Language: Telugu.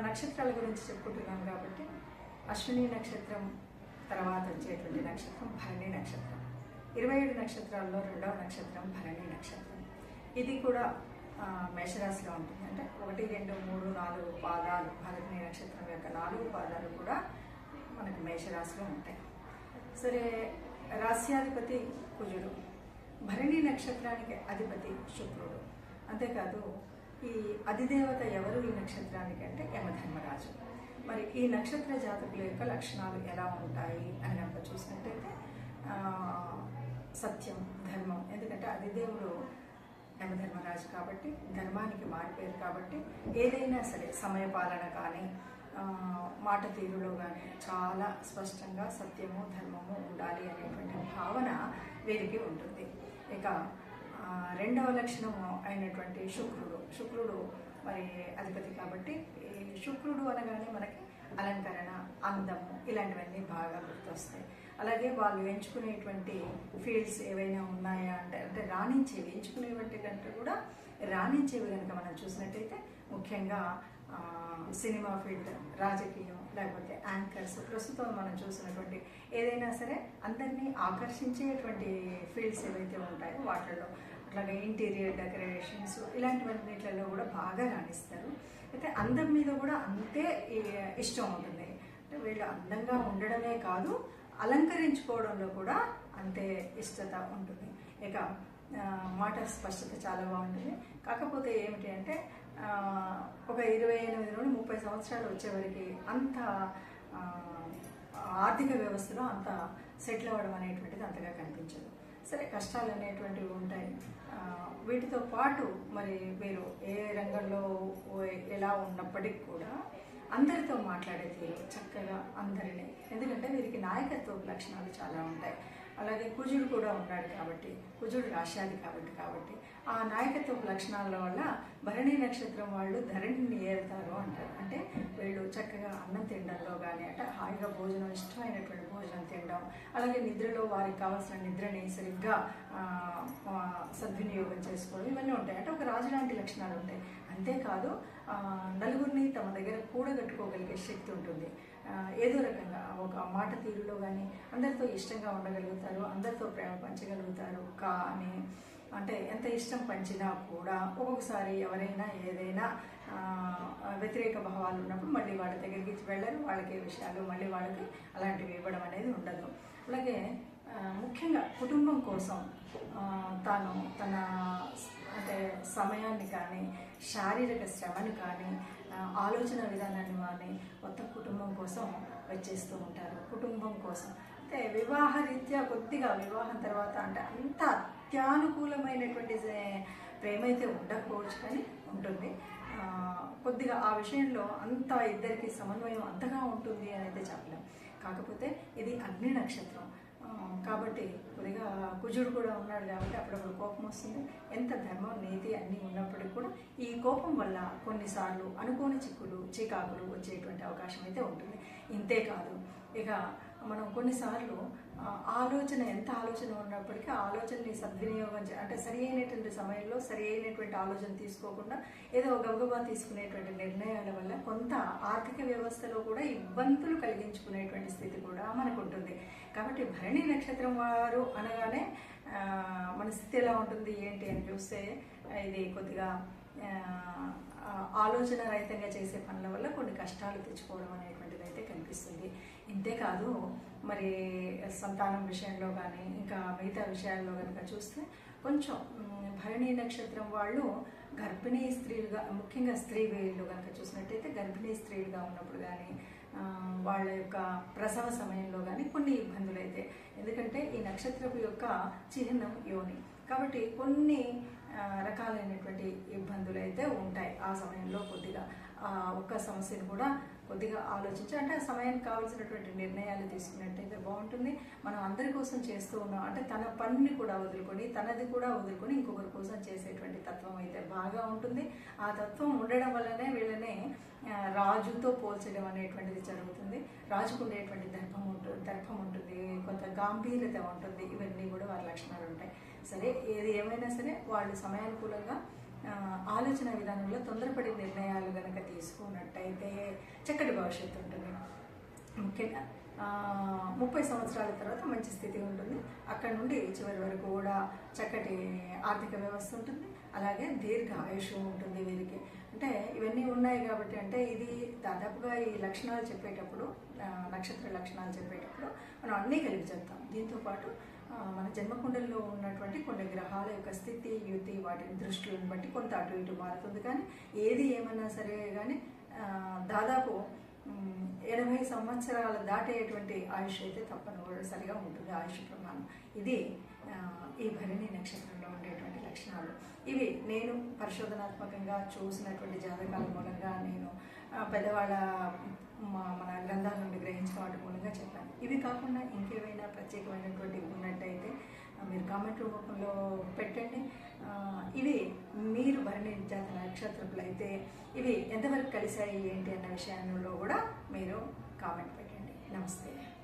నక్షత్రాల గురించి చెప్పుకుంటున్నాం కాబట్టి అశ్విని నక్షత్రం తర్వాత వచ్చేటువంటి నక్షత్రం భరణి నక్షత్రం. ఇరవై ఏడు నక్షత్రాల్లో రెండవ నక్షత్రం భరణి నక్షత్రం. ఇది కూడా మేషరాశిలో ఉంటుంది. అంటే ఒకటి రెండు మూడు నాలుగు పాదాలు భరణి నక్షత్రం యొక్క నాలుగు పాదాలు కూడా మనకు మేషరాశిలో ఉంటాయి. సరే రాస్యాధిపతి కుజుడు. భరణి నక్షత్రానికి అధిపతి శుక్రుడు. అంతేకాదు ఈ అధిదేవత ఎవరు ఈ నక్షత్రానికి అంటే యమధర్మరాజు. మరి ఈ నక్షత్ర జాతకుల యొక్క లక్షణాలు ఎలా ఉంటాయి అని కనుక చూసినట్టయితే సత్యం ధర్మం ఎందుకంటే అధిదేవుడు యమధర్మరాజు కాబట్టి ధర్మానికి మారిపోయారు కాబట్టి ఏదైనా సరే సమయపాలన కానీ మాట తీరులో కానీ చాలా స్పష్టంగా సత్యము ధర్మము ఉండాలి అనేటువంటి భావన వీరికి ఉంటుంది. ఇక రెండవ లక్షణము అయినటువంటి శుక్రుడు. శుక్రుడు మరి అధిపతి కాబట్టి శుక్రుడు అనగానే మనకి అలంకరణ అందము ఇలాంటివన్నీ బాగా గుర్తొస్తాయి. అలాగే వాళ్ళు ఎంచుకునేటువంటి ఫీల్డ్స్ ఏవైనా ఉన్నాయా అంటే అంటే రాణించేవి. ఎంచుకునేటువంటి కంటే కూడా రాణించేవి కనుక మనం చూసినట్టయితే ముఖ్యంగా సినిమా ఫీల్డ్ రాజకీయం లేకపోతే యాంకర్స్ ప్రస్తుతం మనం చూసినటువంటి ఏదైనా సరే అందరినీ ఆకర్షించేటువంటి ఫీల్డ్స్ ఏవైతే ఉంటాయో వాటిల్లో అట్లాగే ఇంటీరియర్ డెకరేషన్స్ ఇలాంటివన్నిట్లలో కూడా బాగా రాణిస్తారు. అయితే అందం మీద కూడా అంతే ఇష్టం ఉంటుంది. అంటే వీళ్ళు అందంగా ఉండడమే కాదు అలంకరించుకోవడంలో కూడా అంతే ఇష్టత ఉంటుంది. ఇక మాట స్పష్టత చాలా బాగుంటుంది. కాకపోతే ఏమిటి అంటే ఒక ఇరవై ఎనిమిది నుండి ముప్పై సంవత్సరాలు వచ్చేవరకు అంత ఆర్థిక వ్యవస్థలో అంత సెటిల్ అవ్వడం అనేటువంటిది అంతగా కనిపించదు. సరే కష్టాలు అనేటువంటివి ఉంటాయి. వీటితో పాటు మరి మీరు ఏ రంగంలో ఎలా ఉన్నప్పటికీ కూడా అందరితో మాట్లాడే తీరు చక్కగా అందరినీ. ఎందుకంటే వీరికి నాయకత్వ లక్షణాలు చాలా ఉంటాయి. అలాగే కుజుడు కూడా ఉన్నాడు కాబట్టి కుజుడు రాశాది కాబట్టి కాబట్టి ఆ నాయకత్వ లక్షణాల వల్ల భరణి నక్షత్రం వాళ్ళు ధరణిని ఏరుతారు అంటారు. అంటే వీళ్ళు చక్కగా అన్నం తినడంలో కానీ అంటే హాయిగా భోజనం ఇష్టమైనటువంటి భోజనం తినడం అలాగే నిద్రలో వారికి కావాల్సిన నిద్రని సరిగ్గా సద్వినియోగం చేసుకోవడం ఇవన్నీ ఉంటాయి. అంటే ఒక రాజు లాంటి లక్షణాలు ఉంటాయి. అంతేకాదు నలుగురిని తమ దగ్గర కూడగట్టుకోగలిగే శక్తి ఉంటుంది. ఏదో రకంగా ఒక మాట తీరులో కానీ అందరితో ఇష్టంగా ఉండగలుగుతారు అందరితో ప్రేమ పంచగలుగుతారు. కానీ అంటే ఎంత ఇష్టం పంచినా కూడా ఒక్కొక్కసారి ఎవరైనా ఏదైనా వ్యతిరేక భావాలు ఉన్నప్పుడు మళ్ళీ వాళ్ళ దగ్గరికి వెళ్ళరు వాళ్ళకి విషయాలు మళ్ళీ వాళ్ళకి అలాంటివి ఇవ్వడం అనేది ఉండదు. అలాగే ముఖ్యంగా కుటుంబం కోసం తాను తన అంటే సమయాన్ని కానీ శారీరక శ్రమను కానీ ఆలోచన విధానాన్ని కానీ మొత్తం కుటుంబం కోసం వచ్చేస్తూ ఉంటారు. కుటుంబం కోసం. అంటే వివాహ రీత్యా కొద్దిగా వివాహం తర్వాత అంటే అంత అత్యానుకూలమైనటువంటి ప్రేమ అయితే ఉండకపోవచ్చు కానీ ఉంటుంది. కొద్దిగా ఆ విషయంలో అంత ఇద్దరికి సమన్వయం అంతగా ఉంటుంది అని అయితే చెప్పలేం. కాకపోతే ఇది అగ్ని నక్షత్రం. కాబట్టి కొద్దిగా కుజుడు కూడా ఉన్నాడు కాబట్టి అప్పుడప్పుడు కోపం వస్తుంది. ఎంత ధర్మం నీతి అన్నీ ఉన్నప్పటికీ కూడా ఈ కోపం వల్ల కొన్నిసార్లు అనుకోని చిక్కులు చికాకులు వచ్చేటువంటి అవకాశం అయితే ఉంటుంది. ఇంతే కాదు. ఇక మనం కొన్నిసార్లు ఆలోచన ఎంత ఆలోచన ఉన్నప్పటికీ ఆలోచనని సద్వినియోగం చే అంటే సరి అయినటువంటి సమయంలో సరి అయినటువంటి ఆలోచన తీసుకోకుండా ఏదో గబగబా తీసుకునేటువంటి నిర్ణయాల వల్ల కొంత ఆర్థిక వ్యవస్థలో కూడా ఇబ్బందులు కలిగించుకునేటువంటి స్థితి కూడా మనకు ఉంటుంది కాబట్టి భరణి నక్షత్రం వారు అనగానే మన స్థితి ఎలా ఉంటుంది ఏంటి అని చూస్తే ఇది కొద్దిగా ఆలోచన రహితంగా చేసే పనుల వల్ల కొన్ని కష్టాలు తెచ్చుకోవడం అనేటువంటిది అయితే కనిపిస్తుంది. ఇంతేకాదు మరి సంతానం విషయంలో కానీ ఇంకా మిగతా విషయాల్లో కనుక చూస్తే కొంచెం భరణి నక్షత్రం వాళ్ళు గర్భిణీ స్త్రీలుగా ముఖ్యంగా స్త్రీ వీళ్ళు కనుక చూసినట్టయితే గర్భిణీ స్త్రీలుగా ఉన్నప్పుడు కానీ వాళ్ళ యొక్క ప్రసవ సమయంలో కానీ కొన్ని ఇబ్బందులు అయితే ఎందుకంటే ఈ నక్షత్రపు యొక్క చిహ్నం యోని. కాబట్టి కొన్ని రకాలైనటువంటి ఇబ్బందులు అయితే ఉంటాయి ఆ సమయంలో కొద్దిగా. ఒక్క సమస్యను కూడా కొద్దిగా ఆలోచించి అంటే ఆ సమయానికి కావాల్సినటువంటి నిర్ణయాలు తీసుకున్నట్టయితే బాగుంటుంది. మనం అందరి కోసం చేస్తూ ఉన్నాం. అంటే తన పనిని కూడా వదులుకొని తనది కూడా వదులుకొని ఇంకొకరి కోసం చేసేటువంటి తత్వం అయితే బాగా ఉంటుంది. ఆ తత్వం ఉండడం వల్లనే వీళ్ళని రాజుతో పోల్చడం అనేటువంటిది జరుగుతుంది. రాజుకు ఉండేటువంటి దర్భం ఉంటుంది దర్భం ఉంటుంది కొంత గాంభీర్యత ఉంటుంది. ఇవన్నీ కూడా వారి లక్షణాలు ఉంటాయి. సరే ఏది ఏమైనా సరే వాళ్ళు సమయానుకూలంగా ఆలోచన విధానంలో తొందరపడి నిర్ణయాలు కనుక తీసుకున్నట్టయితే చక్కటి భవిష్యత్తు ఉంటుంది. ముఖ్యంగా ముప్పై సంవత్సరాల తర్వాత మంచి స్థితి ఉంటుంది. అక్కడ నుండి చివరి వరకు కూడా చక్కటి ఆర్థిక వ్యవస్థ ఉంటుంది. అలాగే దీర్ఘ ఆయుష్ ఉంటుంది వీరికి. అంటే ఇవన్నీ ఉన్నాయి కాబట్టి అంటే ఇది దాదాపుగా ఈ లక్షణాలు చెప్పేటప్పుడు నక్షత్ర లక్షణాలు చెప్పేటప్పుడు మనం అన్నీ కలిపి చెప్తాం. దీంతో పాటు మన జన్మకుండల్లో ఉన్నటువంటి కొన్ని గ్రహాల యొక్క స్థితి యుతి వాటిని దృష్టిని బట్టి కొంత అటు ఇటు మారుతుంది. కానీ ఏది ఏమన్నా సరే కానీ దాదాపు ఎనభై సంవత్సరాలు దాటేటువంటి ఆయుష్ అయితే తప్పనిసరిగా ఉంటుంది ఆయుష్ ప్రమాణం. ఇది ఈ భరణి నక్షత్రంలో ఉండేటువంటి లక్షణాలు. ఇవి నేను పరిశోధనాత్మకంగా చూసినటువంటి జాతకాల మూలంగా నేను పెద్దవాళ్ళ మా- మన గ్రంథాల నుండి గ్రహించిన వాటి మూలంగా చెప్పాను. ఇవి కాకుండా ఇంకేమైనా ప్రత్యేకమైనటువంటి ఉన్నట్టయితే మీరు కామెంట్ రూపంలో పెట్టండి. ఇవి మీరు భరణి జాత నక్షత్రపులు అయితే ఇవి ఎంతవరకు కలిశాయి ఏంటి అన్న విషయంలో కూడా మీరు కామెంట్ పెట్టండి. నమస్తే.